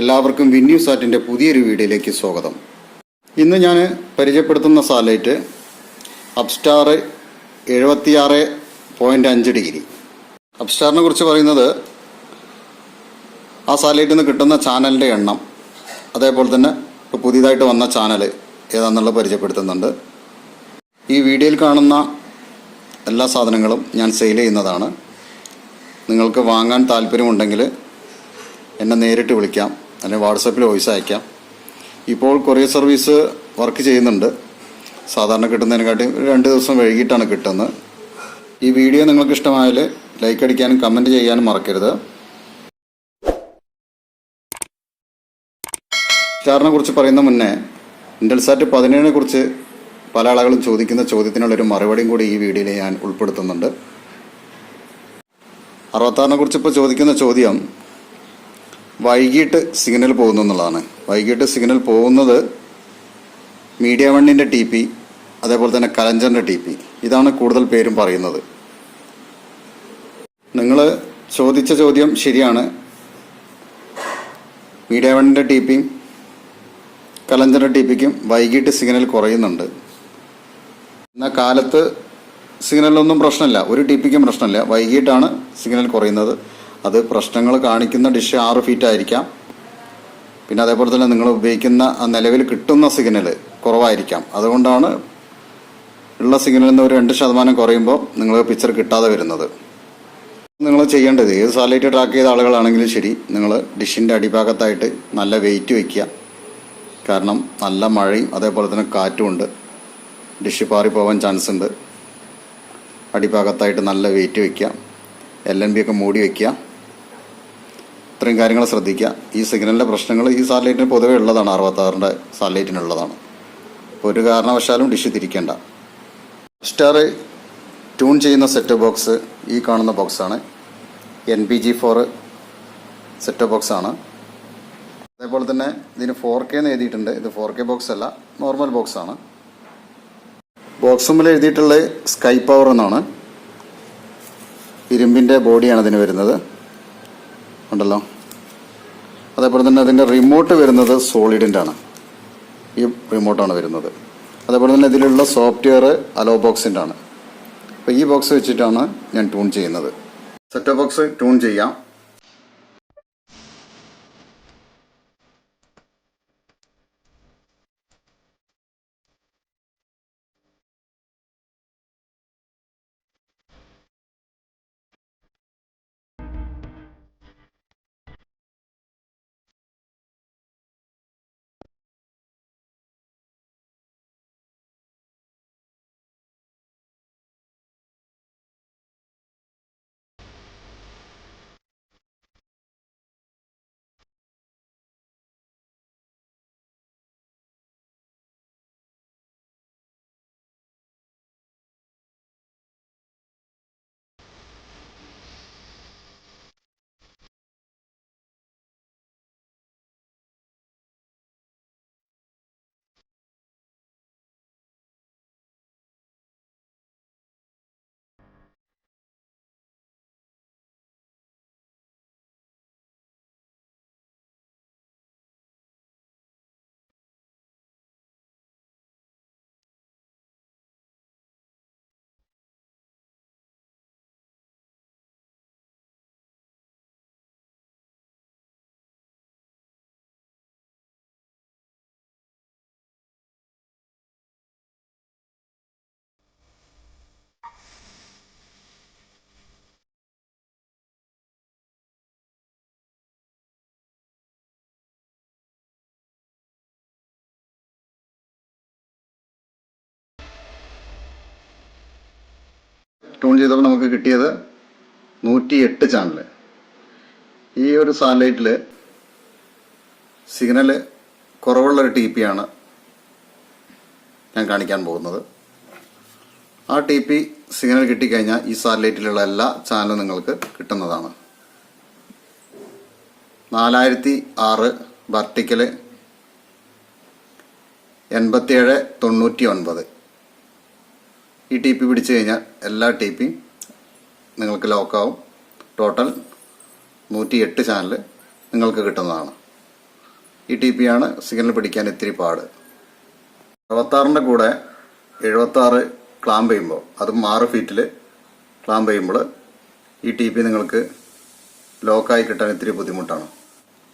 എല്ലാവർക്കും വിന്യൂ സാറ്റിന്റെ പുതിയൊരു വീഡിയോയിലേക്ക് സ്വാഗതം. ഇന്ന് ഞാൻ പരിചയപ്പെടുത്തുന്ന സാറ്റലൈറ്റ് അപ്സ്റ്റാർ എഴുപത്തിയാറ് പോയിന്റ് അഞ്ച് ഡിഗ്രി. അപ്സ്റ്റാറിനെ കുറിച്ച് പറയുന്നത് ആ സാറ്റലൈറ്റിൽ നിന്ന് കിട്ടുന്ന ചാനലിന്റെ എണ്ണം അതേപോലെ തന്നെ ഇപ്പോൾ പുതിയതായിട്ട് വന്ന ചാനൽ ഏതാണെന്നുള്ളത് പരിചയപ്പെടുത്തുന്നുണ്ട്. ഈ വീഡിയോയിൽ കാണുന്ന എല്ലാ സാധനങ്ങളും ഞാൻ സെയിൽ ചെയ്യുന്നതാണ്. നിങ്ങൾക്ക് വാങ്ങാൻ താല്പര്യമുണ്ടെങ്കിൽ എന്നെ നേരിട്ട് വിളിക്കാം. അല്ലെങ്കിൽ വാട്സപ്പിൽ വോയിസ് അയക്കാം. ഇപ്പോൾ കൊറിയർ സർവീസ് വർക്ക് ചെയ്യുന്നുണ്ട്. സാധാരണ കിട്ടുന്നതിനെക്കാട്ടി രണ്ട് ദിവസം വൈകിട്ടാണ് കിട്ടുന്നത്. ഈ വീഡിയോ നിങ്ങൾക്ക് ഇഷ്ടമായാൽ ലൈക്ക് അടിക്കാനും കമന്റ് ചെയ്യാനും മറക്കരുത്. സ്റ്റാറിനെ കുറിച്ച് പറയുന്ന മുന്നേ ഇൻഡൽസാറ്റ് പതിനേഴിനെ കുറിച്ച് പല ആളുകളും ചോദിക്കുന്ന ചോദ്യത്തിനുള്ളൊരു മറുപടിയും കൂടി ഈ വീഡിയോയിൽ ഞാൻ ഉൾപ്പെടുത്തുന്നുണ്ട്. അറുപത്താറിനെ കുറിച്ച് ഇപ്പോൾ ചോദിക്കുന്ന ചോദ്യം വൈകിട്ട് സിഗ്നൽ പോകുന്നു എന്നുള്ളതാണ്. വൈകിട്ട് സിഗ്നൽ പോകുന്നത് മീഡിയ വണ്ണിന്റെ ടി പി അതേപോലെ തന്നെ കലഞ്ചറിന്റെ ടി പി ഇതാണ് കൂടുതൽ പേരും പറയുന്നത്. നിങ്ങൾ ചോദിച്ച ചോദ്യം ശരിയാണ്. മീഡിയ വണ്ണിന്റെ ടി പിയും കലഞ്ചറിന്റെ ടി പിക്കും വൈകിട്ട് സിഗ്നൽ കുറയുന്നുണ്ട്. എന്നാൽ കാലത്ത് സിഗ്നലൊന്നും പ്രശ്നമില്ല. ഒരു ടി പിക്കും പ്രശ്നമില്ല. വൈകിട്ടാണ് സിഗ്നൽ കുറയുന്നത്. അത് പ്രശ്നങ്ങൾ കാണിക്കുന്ന ഡിഷ് ആറ് ഫീറ്റ് ആയിരിക്കാം. പിന്നെ അതേപോലെ തന്നെ നിങ്ങൾ ഉപയോഗിക്കുന്ന നിലവിൽ കിട്ടുന്ന സിഗ്നൽ കുറവായിരിക്കാം. അതുകൊണ്ടാണ് ഉള്ള സിഗ്നലിൽ നിന്ന് ഒരു രണ്ട് ശതമാനം കുറയുമ്പോൾ നിങ്ങൾ പിക്ചർ കിട്ടാതെ വരുന്നത്. നിങ്ങൾ ചെയ്യേണ്ടത് ഏത് സാറ്റലൈറ്റ് ട്രാക്ക് ചെയ്ത ആളുകളാണെങ്കിലും ശരി നിങ്ങൾ ഡിഷിന്റെ അടിഭാഗത്തായിട്ട് നല്ല വെയിറ്റ് വയ്ക്കുക കാരണം നല്ല മഴയും അതേപോലെ തന്നെ കാറ്റും ഉണ്ട്. ഡിഷ് പാറിപ്പോവാൻ ചാൻസ് ഉണ്ട്. അടിഭാഗത്തായിട്ട് നല്ല വെയിറ്റ് വയ്ക്കുക എൽ എൻ ബി ഒക്കെ മൂടി വയ്ക്കുക ഇത്രയും കാര്യങ്ങൾ ശ്രദ്ധിക്കുക. ഈ സിഗ്നലിന്റെ പ്രശ്നങ്ങൾ ഈ സാറ്റലൈറ്റിന് പൊതുവേ ഉള്ളതാണ് അറുപത്താറിന്റെ സാറ്റലൈറ്റിനുള്ളതാണ്. അപ്പോൾ ഒരു കാരണവശാലും ഡിഷ് തിരിക്കേണ്ട സ്റ്റാർ ട്യൂൺ ചെയ്യുന്ന സെറ്റ് ബോക്സ് ഈ കാണുന്ന ബോക്സാണ് N P G four set ബോക്സാണ് അതേപോലെ തന്നെ ഇതിന് ഫോർ കെ എന്ന് എഴുതിയിട്ടുണ്ട്. ഇത് ഫോർ കെ ബോക്സ് അല്ല നോർമൽ ബോക്സ് ആണ്. ബോക്സുമ്മിൽ എഴുതിയിട്ടുള്ളത് സ്കൈ പവർ എന്നാണ്. ഇരുമ്പിന്റെ ബോഡിയാണ് ഇതിന് വരുന്നത്. ഉണ്ടല്ലോ. അതേപോലെ തന്നെ അതിന്റെ റിമോട്ട് വരുന്നത് സോളിഡിന്റെ ആണ് ഈ റിമോട്ടാണ് വരുന്നത്. അതേപോലെ തന്നെ ഇതിലുള്ള സോഫ്റ്റ്വെയർ അലോ ബോക്സിന്റെ ആണ് അപ്പോൾ ഈ ബോക്സ് വെച്ചിട്ടാണ് ഞാൻ ട്യൂൺ ചെയ്യുന്നത്. സെറ്റ് ബോക്സ് ട്യൂൺ ചെയ്യാം. ട്യൂൺ ചെയ്തപ്പോൾ നമുക്ക് കിട്ടിയത് നൂറ്റി എട്ട് ചാനൽ ഈ ഒരു സാറ്റലൈറ്റിൽ സിഗ്നൽ കുറവുള്ളൊരു ടി പി ആണ് ഞാൻ കാണിക്കാൻ പോകുന്നത്. ആ ടി പി സിഗ്നൽ കിട്ടിക്കഴിഞ്ഞാൽ ഈ സാറ്റലൈറ്റിലുള്ള എല്ലാ ചാനലും നിങ്ങൾക്ക് കിട്ടുന്നതാണ്. നാലായിരത്തി ആറ് വർട്ടിക്കൽ എൺപത്തിയേഴ് തൊണ്ണൂറ്റി ഒൻപത് ഈ ടി പി പിടിച്ചു കഴിഞ്ഞാൽ എല്ലാ ടി പിയും നിങ്ങൾക്ക് ലോക്കാവും ടോട്ടൽ നൂറ്റി എട്ട് ചാനൽ നിങ്ങൾക്ക് കിട്ടുന്നതാണ്. ഈ ടി പി ആണ് സിഗ്നൽ പിടിക്കാൻ ഇത്തിരി പാട്. അറുപത്താറിന്റെ കൂടെ എഴുപത്താറ് ക്ലാമ്പ് ചെയ്യുമ്പോൾ അതും ആറ് ഫീറ്റിൽ ക്ലാമ്പ് ചെയ്യുമ്പോൾ ഈ ടി പി നിങ്ങൾക്ക് ലോക്കായി കിട്ടാൻ ഇത്തിരി ബുദ്ധിമുട്ടാണ്.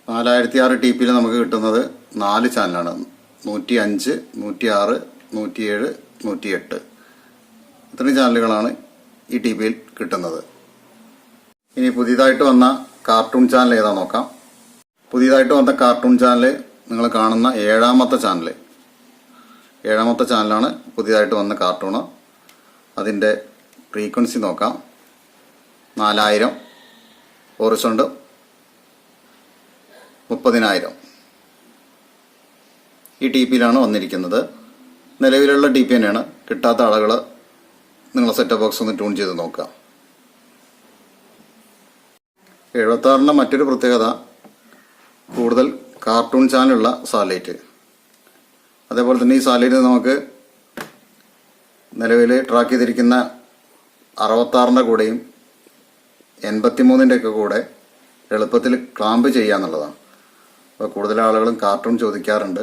നാലായിരത്തി ആറ് ടി പിയിൽ നമുക്ക് കിട്ടുന്നത് നാല് ചാനലാണ് നൂറ്റി അഞ്ച് നൂറ്റി ആറ് നൂറ്റിയേഴ് നൂറ്റിയെട്ട്. ഇത്രയും ചാനലുകളാണ് ഈ ടി വിയിൽ കിട്ടുന്നത്. ഇനി പുതിയതായിട്ട് വന്ന കാർട്ടൂൺ ചാനൽ ഏതാ നോക്കാം. പുതിയതായിട്ട് വന്ന കാർട്ടൂൺ ചാനൽ നിങ്ങൾ കാണുന്ന ഏഴാമത്തെ ചാനൽ. ഏഴാമത്തെ ചാനലാണ് പുതിയതായിട്ട് വന്ന കാർട്ടൂണ്. അതിന്റെ ഫ്രീക്വൻസി നോക്കാം. നാലായിരം. ഹോറിസോണ്ട് മുപ്പതിനായിരം. ഈ ടി പിയിലാണ് വന്നിരിക്കുന്നത്. നിലവിലുള്ള ടി പി തന്നെയാണ്. കിട്ടാത്ത ആളുകൾ നിങ്ങളെ സെറ്റ് ബോക്സ് ഒന്ന് ട്യൂൺ ചെയ്ത് നോക്കുക. എഴുപത്താറിന്റെ മറ്റൊരു പ്രത്യേകത കൂടുതൽ കാർട്ടൂൺ ചാനലുള്ള സാറ്റലൈറ്റ് അതേപോലെ തന്നെ ഈ സാറ്റലൈറ്റ് നമുക്ക് നിലവിൽ ട്രാക്ക് ചെയ്തിരിക്കുന്ന അറുപത്താറിന്റെ കൂടെയും എൺപത്തിമൂന്നിന്റെ ഒക്കെ കൂടെ എളുപ്പത്തിൽ ക്ലാമ്പ് ചെയ്യാന്നുള്ളതാണ് അപ്പോൾ കൂടുതൽ ആളുകളും കാർട്ടൂൺ ചോദിക്കാറുണ്ട്.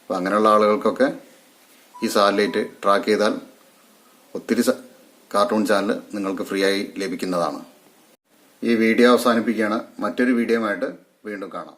അപ്പോൾ അങ്ങനെയുള്ള ആളുകൾക്കൊക്കെ ഈ സാറ്റലൈറ്റ് ട്രാക്ക് ചെയ്താൽ ഒത്തിരി കാർട്ടൂൺ ചാനൽ നിങ്ങൾക്ക് ഫ്രീ ആയി ലഭിക്കുന്നതാണ്. ഈ വീഡിയോ അവസാനിപ്പിക്കുകയാണ്. മറ്റൊരു വീഡിയോയുമായിട്ട് വീണ്ടും കാണാം.